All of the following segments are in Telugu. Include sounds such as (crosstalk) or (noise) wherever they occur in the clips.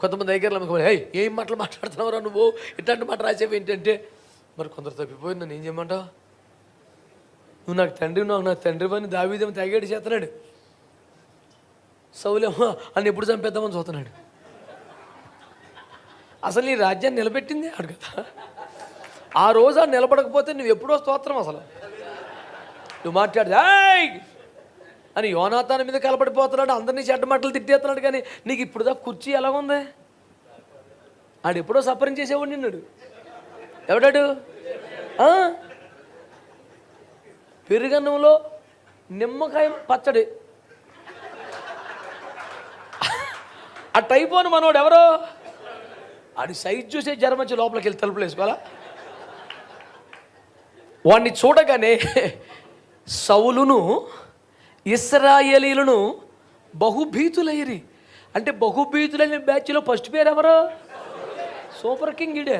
కొంతమంది దగ్గర ఏం మాటలు మాట్లాడుతున్నావురా నువ్వు? ఇట్లాంటి మాట రాసేవి ఏంటంటే మరి కొందరు తప్పిపోయింది నేను ఏం చేయమంటావు? నువ్వు నాకు తండ్రి నాకు నాకు తండ్రి అని దావీదేమో తెగేటి చేస్తున్నాడు. సౌలేమో అని ఎప్పుడు చంపేద్దామని చూస్తున్నాడు. అసలు ఈ రాజ్యాన్ని నిలబెట్టింది ఆడు కదా. ఆ రోజు నిలబడకపోతే నువ్వు ఎప్పుడో స్తోత్రం అసలు. నువ్వు మాట్లాడు అని యోనాతాన మీద కలపడిపోతున్నాడు అందరినీ చెడ్డమట్టలు తిట్టేస్తున్నాడు కానీ నీకు ఇప్పుడు దా కుర్చీ ఎలాగుంది ఆడు ఎప్పుడో సఫరం చేసేవాడు నిన్నాడు. ఎవడాడు? పెరుగన్నంలో నిమ్మకాయ పచ్చడి. ఆ టైప్ అని మనోడు ఎవరో? ఆడి సైజ్ చూసే జ్వరం వచ్చి లోపలికి వెళ్ళి తలుపులు వేసుకోవాలా? వాడిని చూడగానే సౌలును ఇస్రాయేలీలను బహుభీతులయ్యి అంటే బహుభీతులైన బ్యాచ్లో ఫస్ట్ పేరు ఎవరు? సూపర్ కింగ్ ఇడే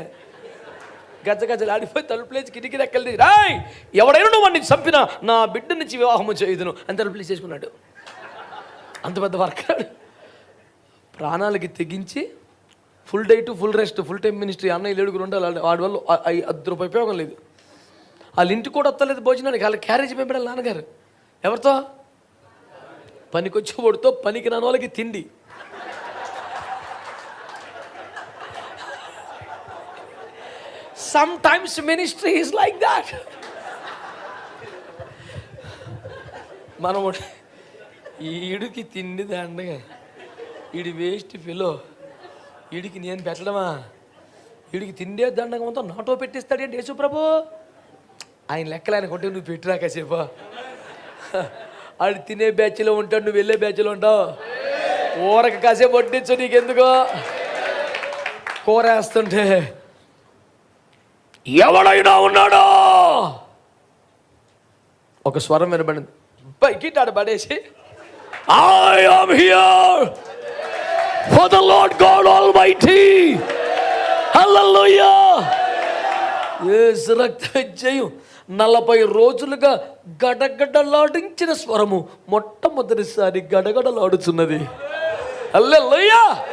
గజ గజలు ఆడిపోయి తలుపులేసి కిటికీ రెక్కలు రాయ్ ఎవడైనా నువ్వు వాడిని చంపినా నా బిడ్డ నుంచి వివాహము చేయదును అని తలుపులేసి చేసుకున్నాడు అంత పెద్ద వర్కరాడు. ప్రాణాలకి తెగించి full day to full rest full time ministry అన్నయ్య ఏడుగురు ఉండాలి వాడి వల్ల అద్దరు ఉపయోగం లేదు. వాళ్ళ ఇంటికి కూడా వస్తలేదు భోజనానికి వాళ్ళ క్యారేజ్ పంపడాలి నాన్నగారు. ఎవరితో? పనికొచ్చేవాడితో పనికి రాని వాళ్ళకి తిండి. Sometimes ministry is like that మనం ఈడికి తిండి దండగా ఈడి వేస్ట్ ఫిలో ఈడికి నేను పెట్టడమా? వీడికి తిండే దండగా మొత్తం నాటో పెట్టిస్తాడేంటి యేసు ప్రభు ఆయన లెక్కలు ఆయన కొట్టే నువ్వు పెట్టిరా కాసేపా. ఆడు తినే బ్యాచ్లో ఉంటాడు నువ్వు వెళ్ళే బ్యాచ్లో ఉంటావు. ఊరక కాసేపు వడ్డించు నీకెందుకో? కూర వేస్తుంటే ఎవడైనా ఉన్నాడా? ఒక స్వరం వినబడింది. పైకిటాడు పడేసి. I am here for the almighty hallelujah రక్త జయం నలభై రోజులుగా గడగడలాడించిన స్వరము మొట్టమొదటిసారి గడగడలాడుచున్నది. అల్లెల్లయ్యా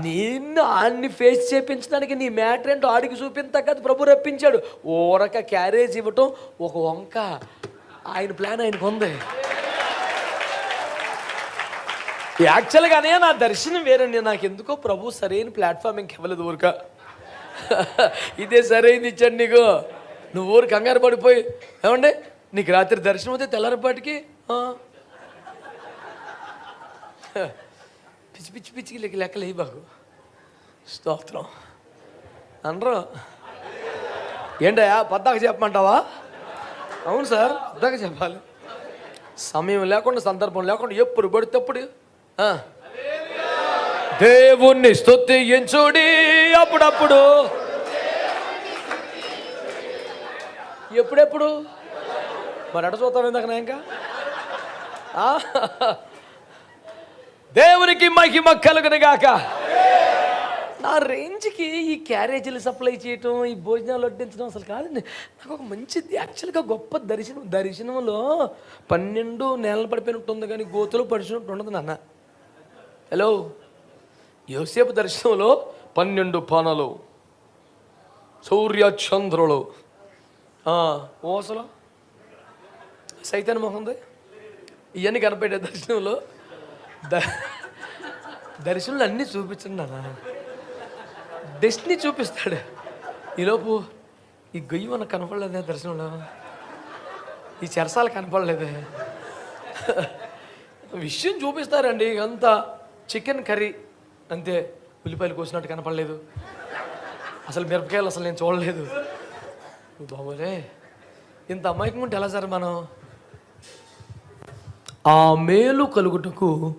నిన్ను ఆడిని ఫేస్ చేపించడానికి నీ మ్యాటర్ ఏంటో ఆడికి చూపించక అది ప్రభు రప్పించాడు. ఊరక క్యారేజ్ ఇవ్వటం ఒక వంక. ఆయన ప్లాన్ ఆయనకు ఉంది. యాక్చువల్గానే నా దర్శనం వేరండి. నాకు ఎందుకో ప్రభు సరైన ప్లాట్ఫామ్ ఇంక ఇవ్వలేదు ఊరిక. (laughs) ఇదే సరైనది ఇచ్చాడు నీకు. నువ్వు ఊరు కంగారు పడిపోయి. ఏమండి? నీకు రాత్రి దర్శనం అయితే తెల్లారిపాటికి పిచ్చి పిచ్చి పిచ్చికి లెక్క లెక్కలే బాగు స్తోత్రం. అనరు. ఏంటయ్యా పద్దాక చెప్పమంటావా? అవును సార్ పద్దాక చెప్పాలి. సమయం లేకుండా సందర్భం లేకుండా ఎప్పుడు పడితే అప్పుడు ఆ. దేవుణ్ణి స్తుతించుడి అప్పుడప్పుడు. ఎప్పుడెప్పుడు? మరి ఎట చూస్తాం ఇందాక ఇంకా? దేవునికి మహిమ కలుగును గాక. నా రేంజ్కి ఈ క్యారేజీలు సప్లై చేయటం ఈ భోజనాలు వడ్డించడం అసలు కాదండి. నాకు ఒక మంచి యాక్చువల్గా గొప్ప దర్శనం దర్శనంలో పన్నెండు నెలలు పడిపోయినట్టు ఉంది కానీ గోతులు పడిచినట్టు ఉండదు నాన్న. హలో యోసేపు దర్శనంలో పన్నెండు పానలు. సూర్య చంద్రులు. ఆ, సైతన్ సైతాన్ ఉంది. ఇవన్నీ కనపడే దర్శనంలో ద దర్శనంలో అన్నీ చూపించండి నాన్న. డెస్టినీ చూపిస్తాడు. ఈలోపు ఈ గొయ్యి మనకు కనపడలేదే దర్శనంలో. ఈ చెరసాలు కనపడలేదే. విషయం చూపిస్తారండి. అంతా చికెన్ కర్రీ అంతే ఉల్లిపాయలు కోసినట్టు కనపడలేదు. అసలు మిరపకాయలు అసలు నేను చూడలేదు. బాబోలే ఇంత అమ్మాయికి ఉంటే ఎలా సార్ మనం? ఆ మేలు కలుగుటకు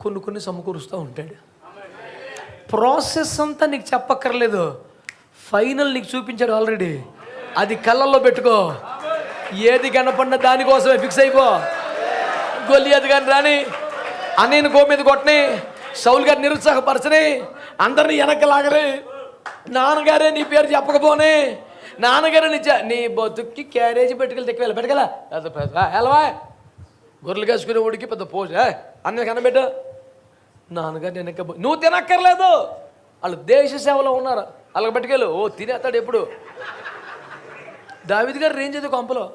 కొన్ని కొన్ని సమకూరుస్తూ ఉంటాడు. ప్రాసెస్ అంతా నీకు చెప్పక్కర్లేదు. ఫైనల్ నీకు చూపించాడు ఆల్రెడీ అది కళ్ళల్లో పెట్టుకో. ఏది కనపడిన దానికోసమే ఫిక్స్ అయిపో. గొల్లి అది కానీ రాని అన్నయ్యని గో మీద కొట్టని సౌలు గారిని నిరుత్సాహపరచని అందరినీ వెనక్కి లాగని నాన్నగారే నీ పేరు చెప్పకపోనే నాన్నగారే నీ నీ బతుక్కి క్యారేజీ పెట్టుకెళ్ళి తెక్కువెళ్ళి పెట్టుకెళ్ళా? వెళ్ళవా గొర్రెలు కాసుకునే ఉడికి పెద్ద పోజ. అన్నీ కనబెట్టు. నాన్నగారు నేను ఇంకా నువ్వు తినక్కర్లేదు. వాళ్ళు దేశ సేవలో ఉన్నారు? వాళ్ళకి పట్టుకెళ్ళు. ఓ తినేస్తాడు ఎప్పుడు? దావిద్ గారు రేంజ్ అది కొంపలో.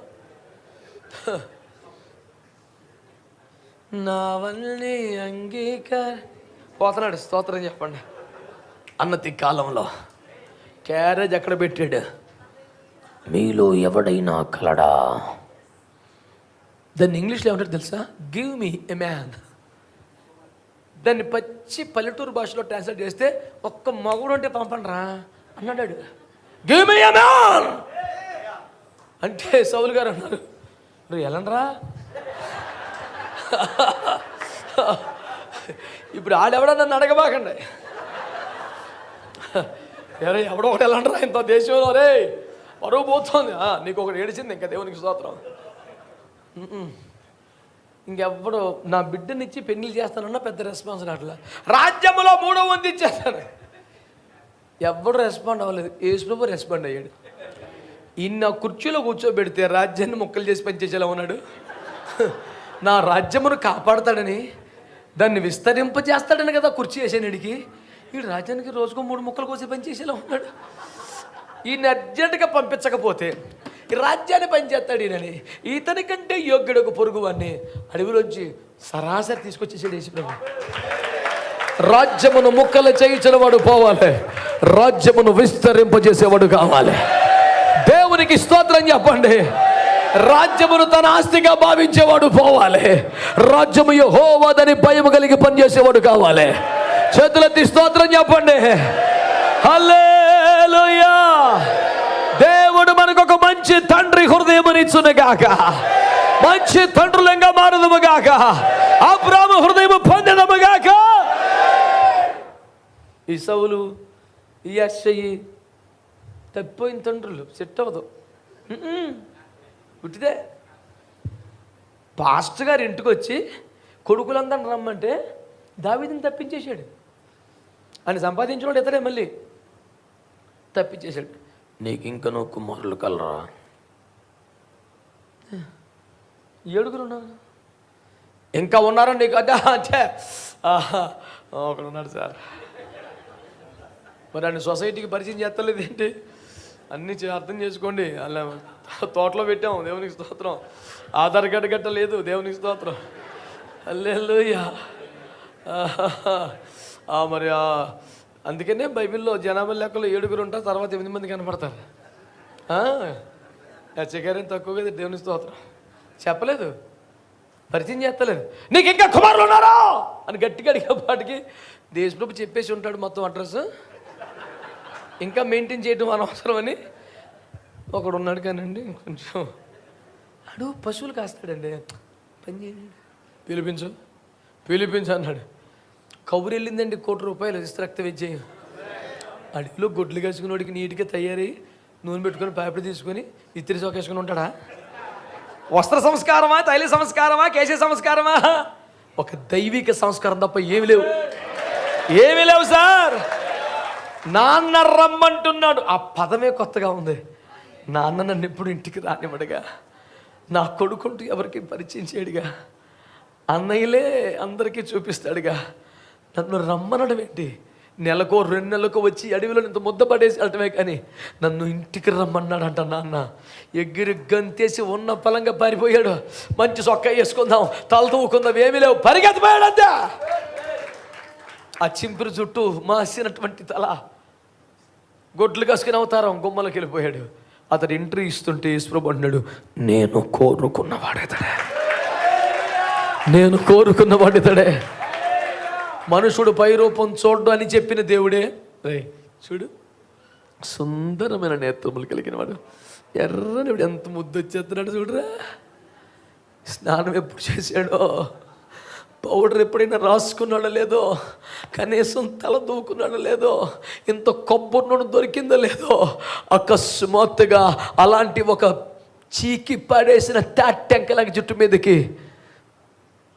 నావల్ని అంగీకార పోతున్నాడు. స్తోత్రం చెప్పండి. అన్నతి కాలంలో క్యారేజ్ ఎక్కడ పెట్టాడు? మీలో ఎవడైనా కలడా? దాన్ని ఇంగ్లీష్లో ఏమంటారు తెలుసా? గివ్ మీ ఎ మ్యాన్ దాన్ని పచ్చి పల్లెటూరు భాషలో ట్రాన్స్లేట్ చేస్తే ఒక్క మగుడు అంటే పంపండి అన్నాడు గివ్ మీ ఎ మ్యాన్ అంటే సౌలు గారు అన్నారు. నువ్వు ఎలాండ్రా ఇప్పుడు ఆడెవడా నన్ను అడగబాకండి. ఎరే ఎవడో ఒకటి ఎలాంటిరా ఇంత దేశంలో రే. పరువు పోతుంది. నీకు ఒకటి ఏడిచింది ఇంకా దేవునికి స్తోత్రం. ఇంకెవ్వడు నా బిడ్డనిచ్చి పెళ్ళి చేస్తానన్నా పెద్ద రెస్పాన్స్ రావట్లే. రాజ్యములో మూడో మంది ఇచ్చేస్తాను ఎవ్వడు రెస్పాండ్ అవ్వలేదు. ఏసుప్రభు రెస్పాండ్ అయ్యాడు. ఇన్న కుర్చీలో కూర్చోబెడితే రాజ్యాన్ని ముక్కలు చేసి పనిచేసేలా ఉన్నాడు. నా రాజ్యమును కాపాడతాడని దాన్ని విస్తరింపజేస్తాడని కదా కుర్చీ వేసానుడికి ఈ రాజ్యానికి రోజుకో మూడు ముక్కలు కోసి పనిచేసేలా ఉన్నాడు. ఈయన అర్జెంటుగా పంపించకపోతే రాజ్యాన్ని పనిచేస్తాడు ఈయనని. ఇతని కంటే యోగ్యుడు ఒక పొరుగువాన్ని అడవిలోంచి సరాసరి తీసుకొచ్చేసాడు యేసుప్రభు. రాజ్యమును ముక్కలు చేయించిన వాడు పోవాలి. రాజ్యమును విస్తరింపజేసేవాడు కావాలి. దేవునికి స్తోత్రం చెప్పండి. రాజ్యమును తన ఆస్తిగా భావించేవాడు పోవాలి. రాజ్యము యహోవాదని భయం కలిగి పనిచేసేవాడు కావాలి. చేతులెత్తి స్తోత్రం చెప్పండి. హల్లే మంచి తండ్రి హృదయమునిచ్చునుగాక మంచి తండ్రులంగా మారుదము అబ్రాహ్మ హృదయం పొందదముగాక. పొందడము ఈ సవులు ఈ అక్షయి తప్పిపోయిన తండ్రులు సెట్ అవ్వదు. మ్మ్. పాస్టర్ గారు ఇంటికి వచ్చి కొడుకులందరిని రమ్మంటే దావిదిని తప్పించేశాడు. అని సంపాదించినోడు ఇతడే మళ్ళీ తప్పించేశాడు. నీకు ఇంకా నువ్వు కుమారులు కలరా? ఏడుగురు ఉన్నారు ఇంకా ఉన్నారా నీకు? అంటే అంటే ఒకడు ఉన్నాడు సార్. మరి అన్ని సొసైటీకి పరిచయం చేస్తలేదు ఏంటి? అన్నీ అర్థం చేసుకోండి. అలా తోటలో పెట్టాం దేవునికి స్తోత్రం. ఆధార్ కార్డు గట్ట లేదు దేవునికి స్తోత్రం. అల్లెల్లుయ్యా మరి ఆ, అందుకనే బైబిల్లో జనాభా లెక్కలో ఏడుగురు ఉంటారు తర్వాత ఎనిమిది మంది కనపడతారు. హెచ్చగారం తక్కువ కదా దేవుని స్తోత్రం. చెప్పలేదు. పరిచయం చేస్తలేదు. నీకు ఇంకా కుమారులు ఉన్నారా? అని గట్టిగా అడిగే పాటికి దేశప్రభు చెప్పేసి ఉంటాడు మొత్తం అడ్రస్. ఇంకా మెయింటైన్ చేయడం అనవసరం అని ఒకడు ఉన్నాడు కానండి కొంచెం అడు పశువులు కాస్తాడండి. పని చేయండి. పిలిపించు. పిలిపించు అన్నాడు. కబురు వెళ్ళిందండి కోటి రూపాయలు రక్త విజయం అడవిలో గొడ్లు కాసుకున్నోడికి నీట్గా తయారై నూనె పెట్టుకొని పేపర్ తీసుకొని ఇత్తిరి చొక్కేసుకుని ఉంటాడా? వస్త్ర సంస్కారమా తైల సంస్కారమా కేశ సంస్కారమా? ఒక దైవిక సంస్కారం తప్ప ఏమి లేవు. ఏమి లేవు సార్. నాన్న రమ్మంటున్నాడు. ఆ పదమే కొత్తగా ఉంది. నాన్న నన్ను ఎప్పుడు ఇంటికి రానివ్వడుగా. నా కొడుకుంటూ ఎవరికి పరిచయం చేయడుగా. అన్నయ్యలే అందరికీ చూపిస్తాడుగా. నన్ను రమ్మనడం ఏంటి? నెలకో రెండు నెలలకు వచ్చి అడవిలో ఇంత ముద్ద పడేసి వెళ్ళటమే కానీ నన్ను ఇంటికి రమ్మన్నాడంట నాన్న. ఎగిరి గంతేసి ఉన్న పలంగా పారిపోయాడు. మంచి సొక్క వేసుకుందాం. తల తవ్వుకుందాం. ఏమీ లేవు. పరిగెత్తిపోయాడంత ఆ చింపిరి చుట్టూ మాసినటువంటి తల గొడ్లు కాసుకుని అవతారం గుమ్మలోకి వెళ్ళిపోయాడు. అతడు ఎంట్రీ ఇస్తుంటే ఈశ్వరు అన్నాడు నేను కోరుకున్నవాడేతడే. నేను కోరుకున్నవాడితడే. మనుషుడు పై రూపం చూడ్డు అని చెప్పిన దేవుడే. రే చూడు. సుందరమైన నేత్రములు కలిగిన వాడు. ఎర్రని ఎంత ముద్దు వచ్చేస్తున్నాడు చూడరా. స్నానం ఎప్పుడు చేశాడో. పౌడర్ ఎప్పుడైనా రాసుకున్నాడో లేదో. కనీసం తల దూకున్నాడో లేదో. ఇంత కొబ్బరి నూనె దొరికిందో లేదో. అకస్మాత్తుగా అలాంటి ఒక చీకి పడేసిన తాటెంకలాగా జుట్టు మీదకి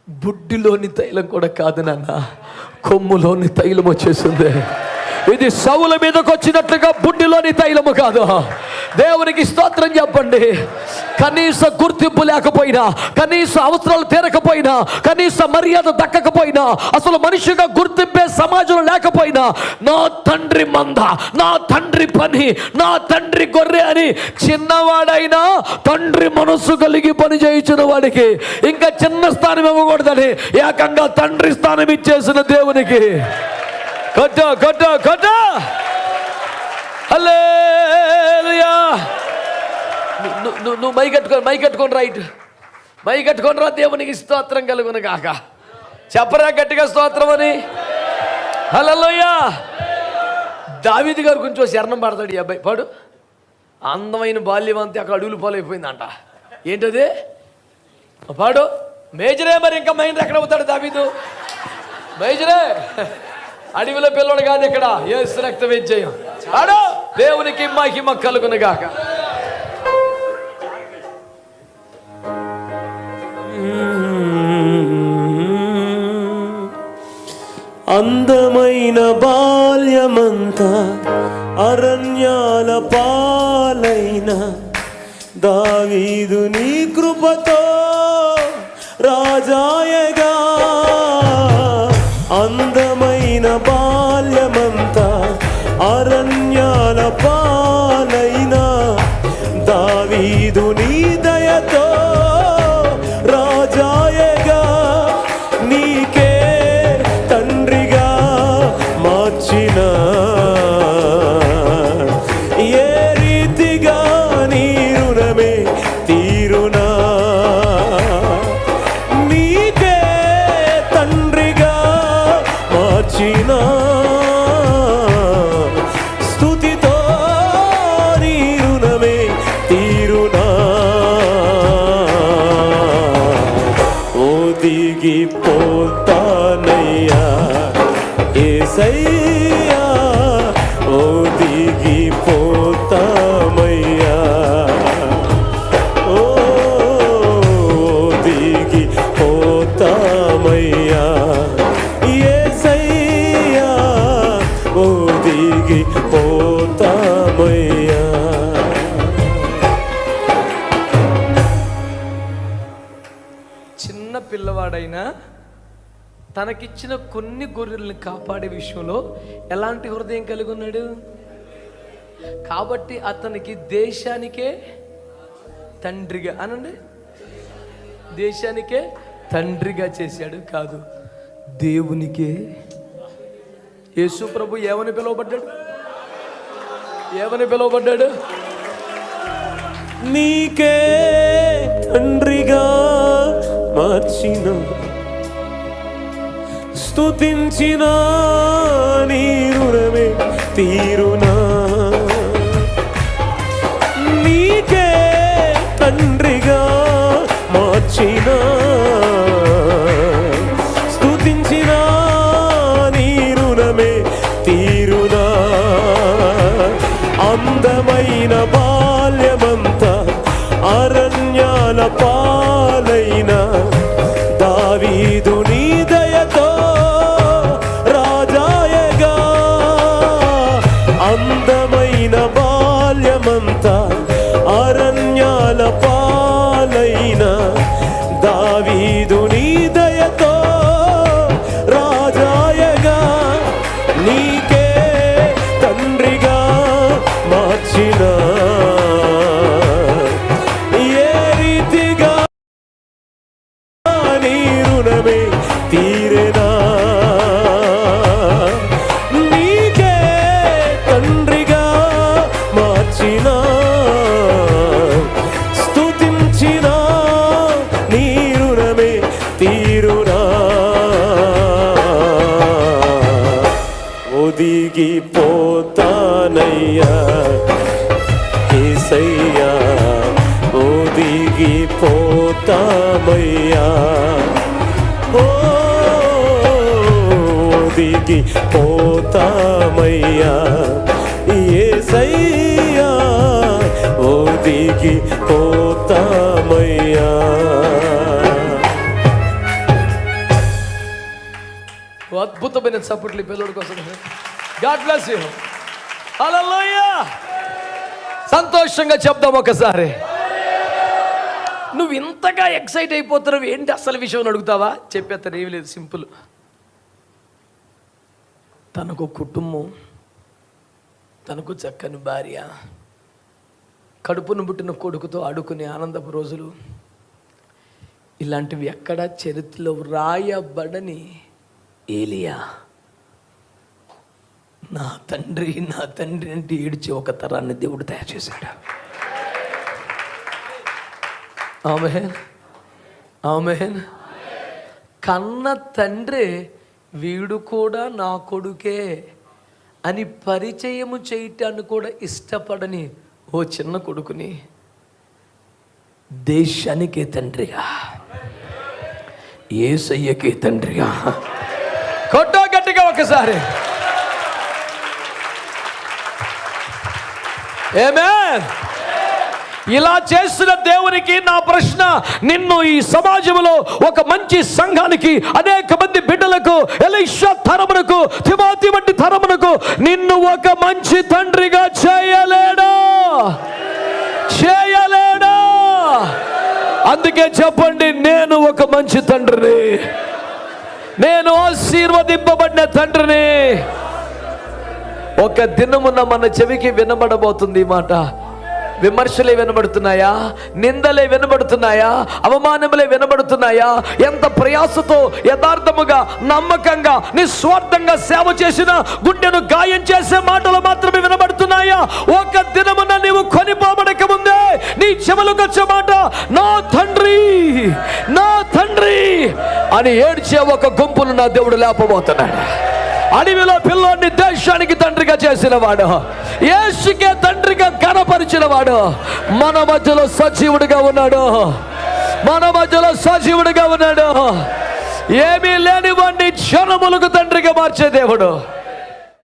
బుడ్డిలోని తైలం కూడా కాదు నాన్న. కొమ్ములోని తైలం వచ్చేసిందే ఇది సౌల మీదకి వచ్చినట్లుగా బుడ్డిలోని తైలము కాదు. దేవునికి స్తోత్రం చెప్పండి. కనీస గుర్తింపు లేకపోయినా కనీస అవసరాలు తీరకపోయినా కనీస మర్యాద దక్కకపోయినా అసలు మనిషిగా గుర్తింపే సమాజంలో లేకపోయినా నా తండ్రి మంద నా తండ్రి పని నా తండ్రి గొర్రె అని చిన్నవాడైనా తండ్రి మనస్సు కలిగి పని చేయించిన వాడికి ఇంకా చిన్న స్థానం ఇవ్వకూడదని ఏకంగా తండ్రి స్థానం ఇచ్చేసిన దేవునికి. కొట్టు కొట్టు కొట్టు. హల్లెలూయా. ను- ను- నువ్వు మై కట్టుకొని మై కట్టుకొని రైట్. మై కట్టుకొని రా దేవునికి స్తోత్రం కలుగును కాక చెప్పరా గట్టిగా స్తోత్రం అని? హలోయ్యా దావిది గారు కొంచెం శరణం పడతాడు ఈ అబ్బాయి. పాడు. అందమైన బాల్యం అంతే అక్కడ అడుగులు పాలైపోయిందంట. ఏంటది? పాడు. మేజరే మరి ఇంకా మైండ్ ఎక్కడ అవుతాడు దావీదు? మేజరే. అడవిలో పిల్లడు కాదు ఇక్కడ. ఏ రక్త విజయం. ఆడు దేవునికి మహిమ కలుగునుగాక. అందమైన బాల్యమంతా అరణ్యాల పాలైన దావీదు నీ కృపతో రాజాయగా చిన్న తనకిచ్చిన కొన్ని గొర్రెల్ని కాపాడే విషయంలో ఎలాంటి హృదయం కలిగి ఉన్నాడు? కాబట్టి అతనికి దేశానికే తండ్రిగా అనండి దేశానికే తండ్రిగా చేశాడు కాదు దేవునికే. యేసు ప్రభు ఏమని పిలువబడ్డాడు? ఏమని పిలువబడ్డాడు? నీకే తండ్రిగా. మార్చిన స్తుతించిన నీ రుణమే తీరునా. నీకే తండ్రిగా మార్చిన స్తుతించిన నీ రుణమే తీరునా. అందమైన బా ఒదిగిపోతామయ్యా ఒదిగి పోతామయ్యా ఏ సయ్యా ఒదిగి పోతామయ్యా అద్భుతమైన చప్పట్లు ఈ పిల్లడి కోసం. గాడ్ బ్లెస్ యూ హల్లెలూయా సంతోషంగా చెప్దాం ఒకసారి. నువ్వు ఇంతగా ఎక్సైట్ అయిపోతున్నావు ఏంటి అసలు విషయం అడుగుతావా? చెప్పేస్తాను ఏమి లేదు సింపుల్. తనకు కుటుంబం తనకు చక్కని భార్య కడుపును పుట్టిన కొడుకుతో ఆడుకునే ఆనందపు రోజులు ఇలాంటివి ఎక్కడ చరిత్రలో రాయబడని ఏలియా. నా తండ్రి నా తండ్రి అంటే ఏడిచి ఒక తరాన్ని దేవుడు తయారు చేశాడు. ఆమెన్. ఆమెన్. కన్న తండ్రి వీడు కూడా నా కొడుకే అని పరిచయము చేయటాన్ని కూడా ఇష్టపడని ఓ చిన్న కొడుకుని దేశానికే తండ్రిగా ఏసయ్యకి తండ్రిగా కొట్టో గట్టిగా ఒకసారి. ఏమే ఇలా చేసిన దేవునికి నా ప్రశ్న నిన్ను ఈ సమాజంలో ఒక మంచి సంఘానికి అనేక మంది బిడ్డలకు ఎలిషా తరమునకు తిమాతి వంటి తరమునకు నిన్ను ఒక మంచి తండ్రిగా చేయలేడా? చేయలేడా? అందుకే చెప్పండి నేను ఒక మంచి తండ్రిని. నేను ఆశీర్వదింపబడిన తండ్రిని. ఒక దినమున మన చెవికి వినబడబోతుంది మాట. విమర్శలే వినబడుతున్నాయా? నిందలే వినబడుతున్నాయా? అవమానములే వినబడుతున్నాయా? ఎంత ప్రయాసతో యథార్థముగా నమ్మకంగా నిస్వార్థంగా సేవ చేసిన గుండెను గాయం చేసే మాటలు మాత్రమే వినబడుతున్నాయా? ఒక దినమున నీవు కొనిపోబడక ముందే నీ చెవులకు వచ్చే మాట నా తండ్రి నా తండ్రి అని ఏడ్చే ఒక గుంపును నా దేవుడు లేపబోతున్నాడు. అడవిలో పిల్లోని దేశానికి తండ్రిగా చేసిన వాడు యేసుకే తండ్రిగా కనపరిచిన వాడు మన మధ్యలో సజీవుడిగా ఉన్నాడు. మన మధ్యలో సజీవుడిగా ఉన్నాడు. ఏమీ లేని క్షణములకు తండ్రిగా మార్చే దేవుడు.